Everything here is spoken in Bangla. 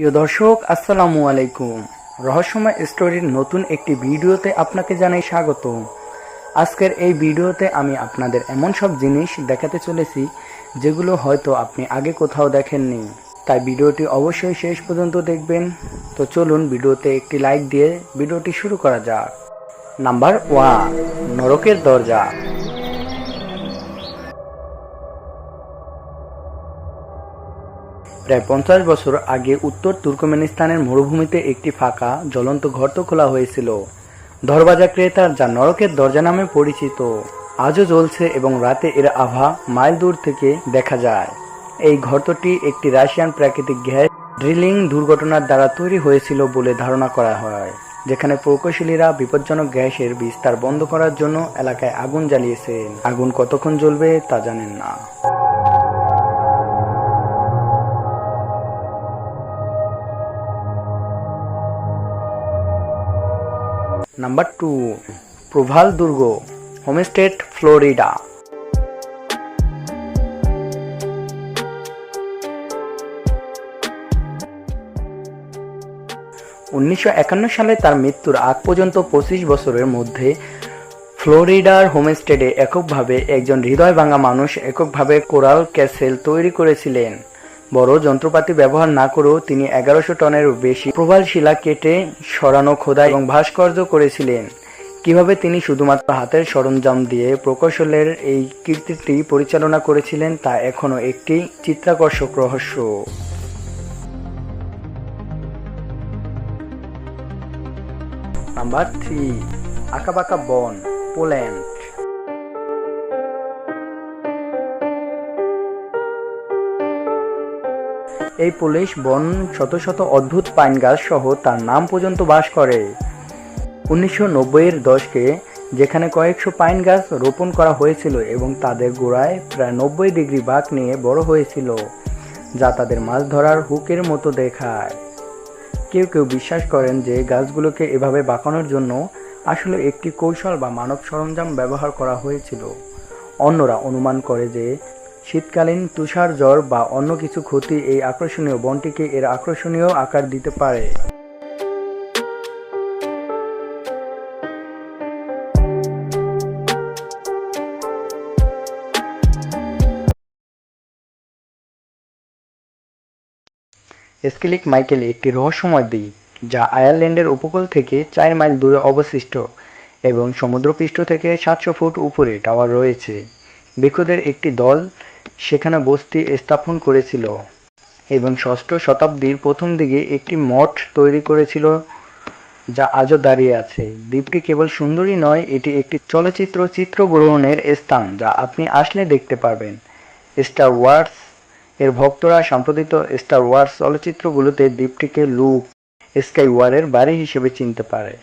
প্রিয় দর্শক, আসসালামু আলাইকুম। রহস্যময় স্টোরির নতুন একটি ভিডিওতে আপনাকে জানাই স্বাগত আজকের এই ভিডিওতে আমি আপনাদের এমন সব জিনিস দেখাতে চলেছি, যেগুলো হয়তো আপনি আগে কোথাও দেখেননি। তাই ভিডিওটি অবশ্যই শেষ পর্যন্ত দেখবেন। তো চলুন ভিডিওতে একটি লাইক দিয়ে ভিডিওটি শুরু করা যাক। নাম্বার ওয়ান, নরকের দরজা। প্রায় পঞ্চাশ বছর আগে উত্তর তুর্কমেনিস্তানের মরুভূমিতে একটি ফাঁকা, জ্বলন্ত গর্ত খোলা হয়েছিল। দরবাজা ক্রেতার যা নরকের দরজা নামে পরিচিত, আজও জ্বলছে এবং রাতে এর আভা মাইল দূর থেকে দেখা যায়। এই গর্তটি একটি রাশিয়ান প্রাকৃতিক গ্যাস ড্রিলিং দুর্ঘটনার দ্বারা তৈরি হয়েছিল বলে ধারণা করা হয়, যেখানে প্রকৌশলীরা বিপজ্জনক গ্যাসের বিস্তার বন্ধ করার জন্য এলাকায় আগুন জ্বালিয়েছেন। আগুন কতক্ষণ জ্বলবে তা জানেন না। নাম্বার টু প্রভাল দুর্গ হোমস্টেট ফ্লোরিডা উনিশশো একান্ন সালে তার মৃত্যুর আগ পর্যন্ত পঁচিশ বছরের মধ্যে ফ্লোরিডার হোমস্টেডে এককভাবে একজন হৃদয় ভাঙা মানুষ এককভাবে কোরাল ক্যাসেল তৈরি করেছিলেন। বড় যন্ত্রপাতি ব্যবহার না করেও তিনি এগারোশো টনেরও বেশি প্রবাল শিলা কেটে সরানো খোদাই এবং ভাস্কর্য করেছিলেন। কীভাবে তিনি শুধুমাত্র হাতের সরঞ্জাম দিয়ে প্রকৌশলের এই কীর্তিটি পরিচালনা করেছিলেন তা এখনও একটি চিত্তাকর্ষক রহস্য। নাম্বার থ্রি আঁকাবাঁকা বন, পোল্যান্ড। এই পুলিশ বন শত শত অদ্ভুত পাইন গাছ সহ তার নাম পর্যন্ত বাস করে। উনিশশো নব্বইয়ের দশকে যেখানে কয়েকশো পাইন গাছ রোপণ করা হয়েছিল এবং তাদের গোড়ায় প্রায় নব্বই ডিগ্রি বাঁক নিয়ে বড় হয়েছিল, যা তাদের মাছ ধরার হুকের মতো দেখায়। কেউ কেউ বিশ্বাস করেন যে গাছগুলোকে এভাবে বাঁকানোর জন্য আসলে একটি কৌশল বা মানব সরঞ্জাম ব্যবহার করা হয়েছিল। অন্যরা অনুমান করে যে শীতকালীন তুষার জ্বর বা অন্য কিছু ক্ষতি এই আকর্ষণীয় বনটিকে এর আকর্ষণীয় আকার দিতে পারে। স্কেলিক মাইকেল একটি রহস্যময় দ্বীপ, যা আয়ারল্যান্ডের উপকূল থেকে চার মাইল দূরে অবশিষ্ট এবং সমুদ্রপৃষ্ঠ থেকে সাতশো ফুট উপরে টাওয়ার রয়েছে। ভিক্ষুদের একটি দল সেখানে বস্তি স্থাপন করেছিল এবং ষষ্ঠ শতাব্দীর প্রথম দিকে একটি মঠ তৈরি করেছিল যা আজও দাঁড়িয়ে আছে। দ্বীপটি কেবল সুন্দরী নয়, এটি একটি চলচ্চিত্র চিত্রগ্রহণের স্থান যা আপনি আসলে দেখতে পারবেন। স্টার ওয়ার্স এর ভক্তরা সম্প্রতিত স্টার ওয়ার্স চলচ্চিত্রগুলোতে দ্বীপটিকে লুক স্কাই ওয়ারের বাড়ি হিসেবে চিনতে পারে।